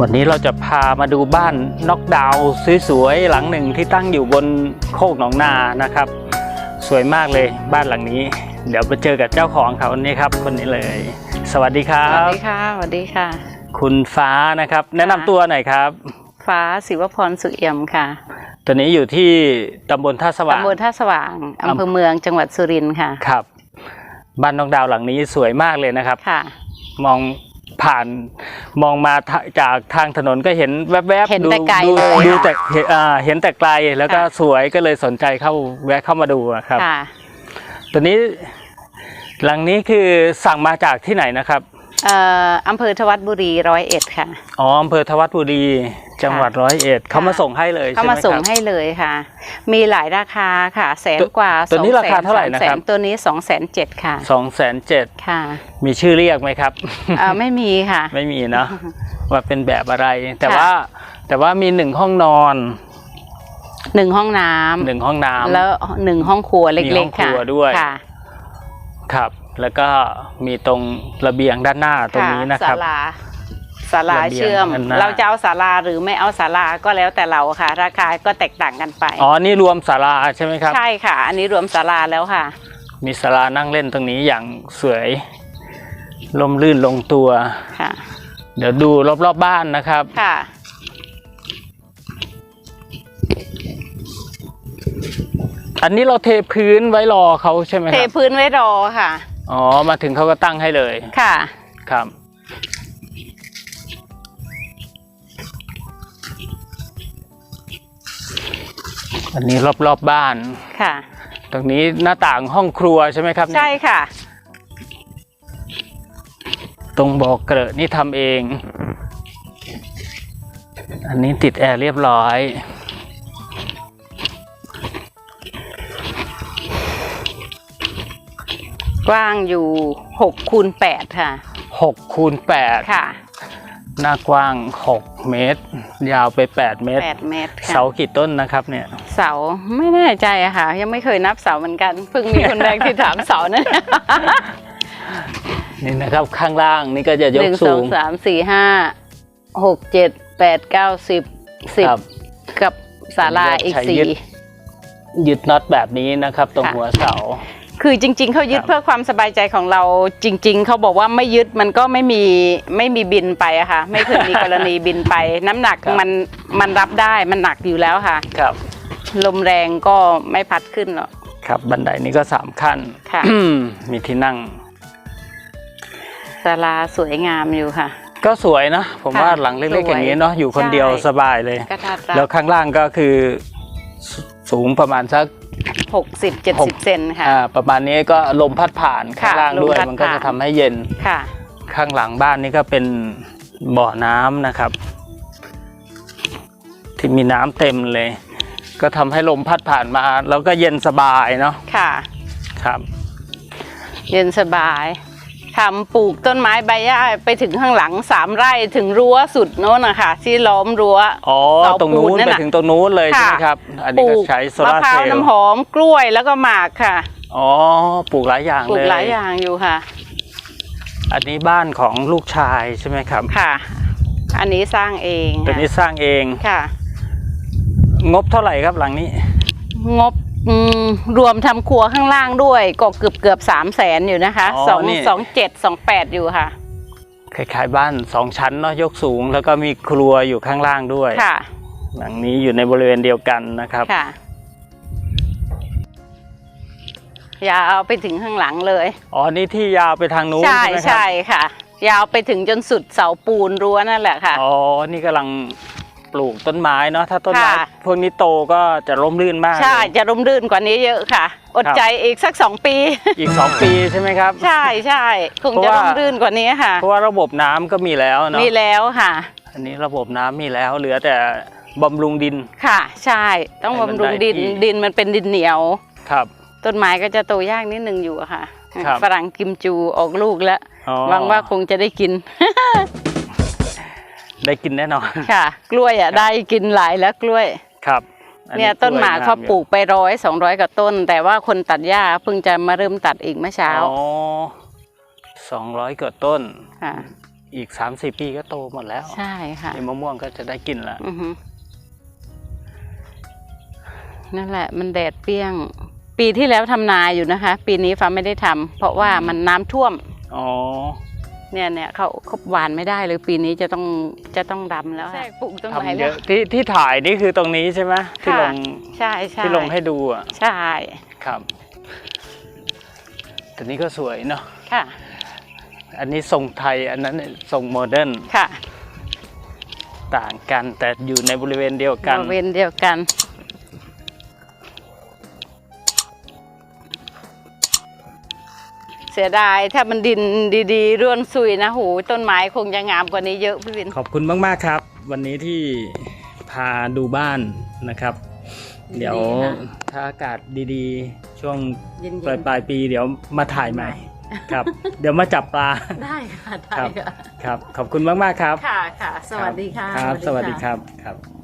วันนี้เราจะพามาดูบ้านน็อกดาวน์สวยๆหลังหนึ่งที่ตั้งอยู่บนโคกหนองนานะครับ สวยมากเลยบ้านหลังนี้ เดี๋ยวไปเจอกับเจ้าของเขานี่ครับคนนี้เลย สวัสดีครัสวัสบดีค่ะสวัสดีค่ะ คุณฟ้านะครับ แนะนำตัวหน่อยครับ ฟ้าศิวพรสุขเอี่ยมค่ะตัวนี้อยู่ที่ตำบลท่าสว่าง ตำบลท่าสว่างอำเภอเมืองจังหวัดสุรินทร์ค่ะ ครับ บ้านน็อกดาวน์หลังนี้สวยมากเลยนะครับ ค่ะ มอง ผ่านมองมาทะจากทางถนนก็เห็นแวบๆเห็นดูแต่ไกลดูเลยดูค่ะแต่เห็นอ่าเห็นแต่ไกลแล้วก็ค่ะ สวยก็เลยสนใจเข้าแวะเข้ามาดูอะครับ ค่ะ ตัวนี้หลังนี้คือสั่งมาจากที่ไหนนะครับ เอ่ออำเภอทวัดบุรีร้อยเอ็ดค่ะ อ๋ออำเภอทวัดบุรีจังหวัดร้อยเอ็ดเขามาส่งให้เลยเขาใช่ไหมมาคส่งรับ ให้เลยค่ะ มีหลายราคาค่ะแสนตัวกว่าตัวนี้สองราคาเท่าไหร่แสนะครับสตัวนี้สองแสนเจ็ดค่ะสองแสนเจ็ดค่ะมีชื่อเรียกไหมครับ เอ่อไม่มีค่ะ ไม่มีเนาะว่าเป็นแบบอะไร แต่ค่ะ ว่าแต่ว่ามีหนึ่งห้องนอนหนึ่งห้องน้ำหนึ่งห้องน้ำ แล้วหนึ่งห้องครัวเมีห้ล็อกงๆครัค่ะวด้วย ค่ะ ครับ แล้วก็มีตรงระเบียงด้านหน้าตรงนี้นะครับศาลาศาลาระเบียงเชื่อมด้านหน้าเราจะเอาศาลาหรือไม่เอาศาลาก็แล้วแต่เราค่ะ ราคาก็แตกต่างกันไปอ๋อนี่รวมศาลาใช่ไหมครับ ใช่ค่ะ อันนี้รวมศาลาแล้วค่ะ มีศาลานั่งเล่นตรงนี้อย่างสวยลมลื่นลงตัวค่ะ เดี๋ยวดูรอบๆบบ้านนะครับค่ะอันนี้เราเทพื้นไว้รอเขาใช่ไหมเทครับพื้นไว้รอค่ะ อ๋อ มาถึงเขาก็ตั้งให้เลย ค่ะ ครับ อันนี้รอบๆบบ้าน ค่ะ ตรงนี้หน้าต่างห้องครัวใช่ไหมครับเนี่ยใช่ค่ะ ตรงบอกเกลอะนี่ทำเอง อันนี้ติดแอร์เรียบร้อย กว้างอยู่หกคูณแปดค่ะ6คูณ8ค่ะ หน้ากว้าง 6 เมตร ยาวไป 8 เมตรแปดเมตรค่ะเสากี่ต้นนะครับเนี่ยเสาไม่แน่ใจอะค่ะ ยังไม่เคยนับเสาเหมือนกันเพิ่งมีคนแรกที่ถามเสานั่นนี่นะครับข้างล่างนี่ก็จะยหกนึ่งสสูองงสามสี่ห้าหกเจ็ดแปดเก้าสิบสิบครับกับศาลาอีกใช้สี่ยึดยึดน็อตแบบนี้นะครับ ตรงค่ะหัวเสา คือจริง ๆเขายึดครับเพื่อความสบายใจของเราจริง ๆเขาบอกว่าไม่ยึดมันก็ไม่มีไม่มีบินไปอะค่ะ ไม่เคยมีกรณีบินไป น้ำหนักครับ มันมันรับได้มันหนักอยู่แล้วค่ะ ครับ ลมแรงก็ไม่พัดขึ้นหรอก ครับบันไดนี้ก็3ขั้นค่ะมีที่นั่ง ศาลาสวยงามอยู่ค่ะ ก็สวยนะ ผมค่ะว่าหลังเล็กๆสวยอย่างนี้เนาะอยู่คนใช่เดียวสบายเลย กระทัดรัแล้วดข้างล่างก็คือสสูงประมาณสัก หกสิบเจ็ดหสิกบเซนค่ะ อ่าประมาณนี้ก็ลมพัดผ่านข้างค่ะล่างด้วย ลมพัดมันก็จะผ่านทำให้เย็น ค่ะ ข้างหลังบ้านนี่ก็เป็นบ่อน้ำนะครับ ที่มีน้ำเต็มเลย ก็ทำให้ลมพัดผ่านมา แล้วก็เย็นสบายเนาะค่ะ ครับ เย็นสบาย ทำปลูกต้นไม้ใบหญ้าไปถึงข้างหลังสามไร่ถึงรั้วสุดโน้นนะคะที่ล้อมรั้วอ๋อเสาตรงนู้ปูนนนั่นไปน่ะถึงตรงนู้นเลยใช่ไหมค่ะครับ อันปนี้ลูก็กใช้โซมะลาร์พร้าเซวลล์น้ำหอมกล้วยแล้วก็หมากค่ะอ๋อปลูกหลายอย่างปลูเลกยหลายอย่างอยู่ค่ะ อันนี้บ้านของลูกชายใช่ไหมครับค่ะ อันนี้สร้างเองตัวนี้สร้างเองค่ะ งบเท่าไหร่ครับหลังนี้ งบอืม รวมทำครัวข้างล่างด้วยก็เกือบเกือบสามแสนอยู่นะคะอ๋อสองนี่สองเจ็ดสองแปดอยู่ค่ะคล้ายๆบ้านสองชั้นเนาะยกสูง แล้วก็มีครัวอยู่ข้างล่างด้วยค่ะหลังนี้อยู่ในบริเวณเดียวกันนะครับค่ะ ยาวไปถึงข้างหลังเลยอ๋อนี่ที่ยาวไปทางนู้นใช่ใช่ไหมครับใช่ค่ะ ยาวไปถึงจนสุดเสาปูนรั้วนั่นแหละค่ะอ๋อนี่กำลังป ลูกต้นไม้เนาะถ้าต้นไม้ค่ะ พวกนี้โตก็จะร่มรื่นมากใช่เลยจะร่มรื่นกว่านี้เยอะค่ะ อดครับใจอีกสักสองปี อีกสองปีใช่ไหมครับ ใช่ใช่คงเพราะจะว่า ร่มรื่นกว่านี้ค่ะ เพราะว่าระบบน้ำก็มีแล้วเนาะมีแล้วค่ะ อันนี้ระบบน้ำมีแล้วเหลือแต่บำรุงดิน ค่ะ ใช่ต้องให้มันบำรุงดินได้ที่ ดินมันเป็นดินเหนียว ครับ ต้นไม้ก็จะโตยากนิดนึงอยู่อะค่ะ ครับ ฝรั่งกิมจูออกลูกแล้วอ๋อหวังว่าคงจะได้กิน ได้กินแน่นอน ค่ะ กล้วยอะได้กินหลายแล้วกล้วย ครับอัเนี่ยต้นหมากล้วยเขางอยู่ปลูกไปร้อยสองร้อยกว่าต้น แต่ว่าคนตัดหญ้าเพิ่งจะมาเริ่มตัดอีกเมื่อเช้าอ๋อสองร้อยกว่าต้นค่ะอีกสามสี่ปีก็โตหมดแล้ว ใช่ค่ะไอ้มะม่วงก็จะได้กินแล้วอือฮึนั่นแหละ มันแดดเปรี้ยง ปีที่แล้วทำนาอยู่นะคะ ปีนี้ฟ้าไม่ได้ทำเพราะว่ามันน้ำท่วม อ๋อ เนี่ยเนี่ยเขาเขาหวานไม่ได้เลยปีนี้จะต้องจะต้องดำแล้วใช่ปลูกต้นไม้ทำเยแล้วอะที่ที่ถ่ายนี่คือตรงนี้ใช่ไหมที่ลงใช่ใช่ที่ลงให้ดูอะใช่ครับแต่นี้ก็สวยเนาะค่ะอันนี้ทรงไทยอันนั้นทรงโมเดิร์นค่ะต่างกันแต่อยู่ในบริเวณเดียวกัน บริเวณเดียวกัน สียดาย ถ้ามันดินดีๆร่วนซุยนะโหต้นไม้คงจะงามกว่านี้เยอะพี่วินขอบคุณมากๆครับ วันนี้ที่พาดูบ้านนะครับยินดีเดี๋ยวค่ะถ้าอากาศดีๆ ช่วงเย็นปลายปลายปีเดี๋ยวมาถ่ายใหม่ครับ เดี๋ยวมาจับปลาได้ค่ะได้ครับค่ะครับ ขอบคุณมากๆครับ ค่ะค่ะสวัสดีค่ะครับ สวัสดีครับครับ